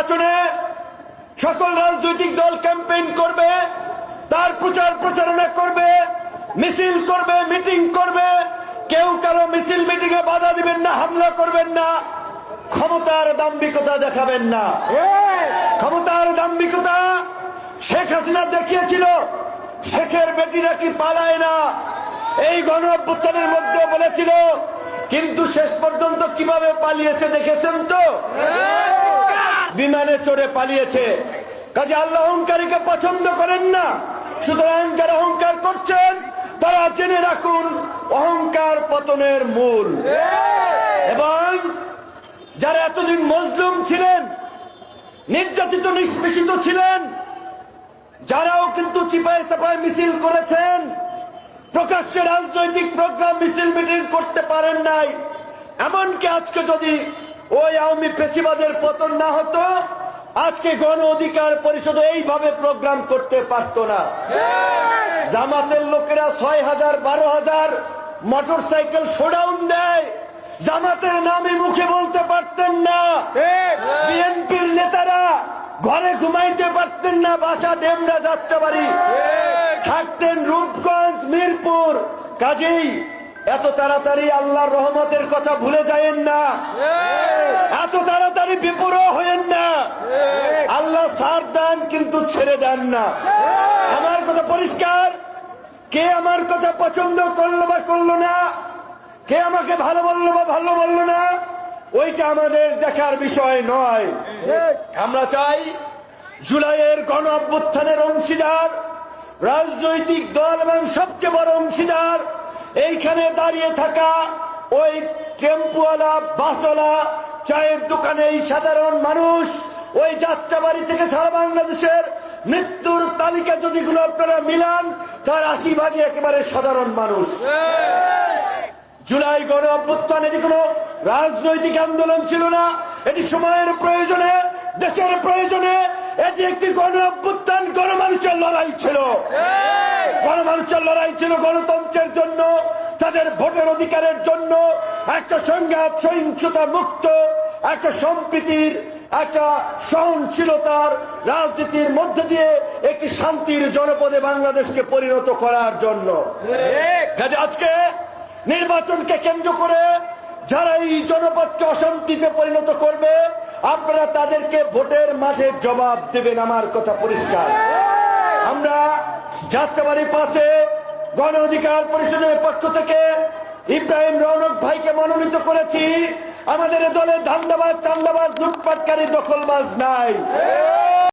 নির্বাচনে সকল রাজনৈতিক দল ক্যাম্পেইন করবে, তার প্রচার প্রচারণা করবে, মিছিল করবে, মিটিং করবে। কেউ কারও মিছিল মিটিং এ বাধা দিবেন না, হামলা করবেন না। ক্ষমতার দাম্ভিকতা দেখাবেন না। ক্ষমতার দাম্ভিকতা শেখ হাসিনা দেখিয়েছিল, শেখের বেটিরা কি পালায় না? এই গণ অভ্যুত্থানের মধ্যে বলেছিল, কিন্তু শেষ পর্যন্ত কীভাবে পালিয়েছে, দেখেছেন তো? বিমানে চড়ে পালিয়েছে। কাজে আল্লাহ অহংকারীকে পছন্দ করেন না। সুতরাং যারা অহংকার করছেন, তারা জেনে রাখুন, অহংকার পতনের মূল। এবং যারা এতদিন মজলুম ছিলেন, নির্যাতিত, নিষ্পেষিত ছিলেন, যারাও কিন্তু চিপায় চাপায় মিছিল করেছেন, প্রকাশ্যে রাজনৈতিক প্রোগ্রাম মিছিল মিটিং করতে পারেন নাই। এমনকি আজকে যদি ওই আওয়ামী পেশিবাদের পতন না হতো, আজকে গণ অধিকার পরিষদ এইভাবে প্রোগ্রাম করতে পারত না। জামাতের লোকেরা ছয় হাজার, বারো হাজার মোটর সাইকেল শোডাউন দেয়। জামাতের নামে মুখে বলতে পারতেন না। বিএনপির নেতারা ঘরে ঘুমাইতে পারতেন না, বাসা, ডেমরা, যাত্রাবাড়ি। থাকতেন রূপগঞ্জ, মিরপুর। কাজেই এত তাড়াতাড়ি আল্লাহর রহমতের কথা ভুলে যায়েন না। এত তাড়াতাড়ি বিপুর হয়েন না। আল্লাহ সার দেন কিন্তু ছেড়ে দেন না। আমার কথা পরিষ্কার? কে আমার কথা পছন্দ করল বা করল না? কে আমাকে ভালো বলল বা ভালো বলল না? ওইটা আমাদের দেখার বিষয় নয়। আমরা চাই জুলাইয়ের গণ অভ্যুত্থানের অংশীদার, রাজনৈতিক দল এবং সবচেয়ে বড় অংশীদার এইখানে দাঁড়িয়ে থাকা ওই টেম্পুওয়ালা, বাসওয়ালা, চায়ের দোকানে এই সাধারণ মানুষ, ওই যাত্রাবাড়ি থেকে সারা বাংলাদেশের মৃত্যুর তালিকা যদি গুলো আপনারা মিলান, তার আশি ভাগই একেবারে সাধারণ মানুষ। জুলাই গণ অভ্যুত্থান, এটি কোনো রাজনৈতিক আন্দোলন ছিল না। এটি সময়ের প্রয়োজনে, দেশের প্রয়োজনে এটি একটি গণ অভ্যুত্থান, গণমানুষের লড়াই ছিল। গণমানুষের লড়াই ছিল গণতন্ত্রের জন্য, তাদের ভোটের অধিকারের জন্য একটা সংঘাত সহিংসতা মুক্ত, একটা সম্প্রীতির, একটা সহনশীলতার রাজনীতির মধ্য দিয়ে একটি শান্তির জনপদে বাংলাদেশকে পরিণত করার জন্য। আজকে নির্বাচনকে কেন্দ্র করে যারা এই জনপদকে অশান্তিতে পরিণত করবে, আপনারা তাদেরকে ভোটের মাঝে জবাব দেবেন, আমার কথা পরিষ্কার। আমরা যাত্রাবাড়ির পাশে গণ অধিকার পরিষদের পক্ষ থেকে ইব্রাহিম রৌনক ভাইকে মনোনীত করেছি। আমাদের দলে ধান্দাবাদ, চান্দাবাদ, লুটপাটকারী দখলবাজ নাই।